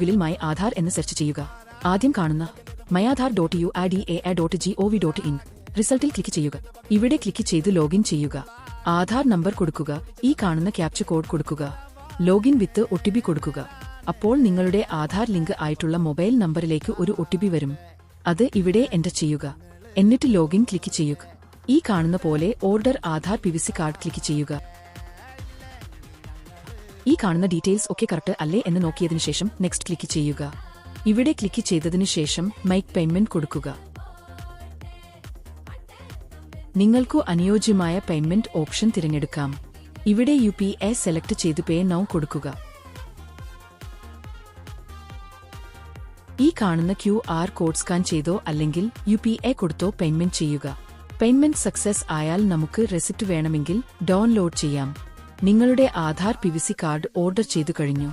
ഗുലിൽ my Aadhaar എന്ന് search ചെയ്യുക. ആദ്യം കാണുന്ന my Aadhaar dot U I D A dot G O V dot in റിസൾട്ടിൽ click ചെയ്യുക. ഇവിടെ ക്ലിക്ക് ചെയ്ത് ലോഗിൻ ചെയ്യുക. ആധാർ നമ്പർ കൊടുക്കുക. ഈ കാണുന്ന ക്യാപ്ച കോഡ് കൊടുക്കുക. Login with O T P കൊടുക്കുക. അപ്പോൾ നിങ്ങളുടെ ആധാർ ലിങ്ക് ആയിട്ടുള്ള മൊബൈൽ നമ്പറിലേക്ക് ഒരു ഒ ടി പി വരും. അത് ഇവിടെ എന്റർ ചെയ്യുക. എന്നിട്ട് ലോഗിൻ ക്ലിക്ക് ചെയ്യുക. ഈ കാണുന്ന പോലെ order Aadhaar P card click ചെയ്യുക. ഈ കാണുന്ന ഡീറ്റെയിൽസ് ഒക്കെ കറക്റ്റ് അല്ലേ എന്ന് നോക്കിയതിനു ശേഷം നെക്സ്റ്റ് ക്ലിക്ക് ചെയ്യുക. ഇവിടെ ക്ലിക്ക് ചെയ്തതിനു ശേഷം മൈക്ക് പേയ്മെന്റ് കൊടുക്കുക. നിങ്ങൾക്കു അനുയോജ്യമായ പേയ്മെന്റ് ഓപ്ഷൻ തിരഞ്ഞെടുക്കാം. ഇവിടെ യു പി എ സെലക്ട് ചെയ്ത് പേ നൗ കൊടുക്കുക. ഈ കാണുന്ന ക്യു ആർ കോഡ് സ്കാൻ ചെയ്തോ അല്ലെങ്കിൽ യു പി എ കൊടുത്തോ പേയ്മെന്റ് ചെയ്യുക. പേയ്മെന്റ് സക്സസ് ആയാൽ നമുക്ക് റെസിപ്റ്റ് വേണമെങ്കിൽ ഡൗൺലോഡ് ചെയ്യാം. നിങ്ങളുടെ ആധാർ പി കാർഡ് ഓർഡർ ചെയ്തു കഴിഞ്ഞു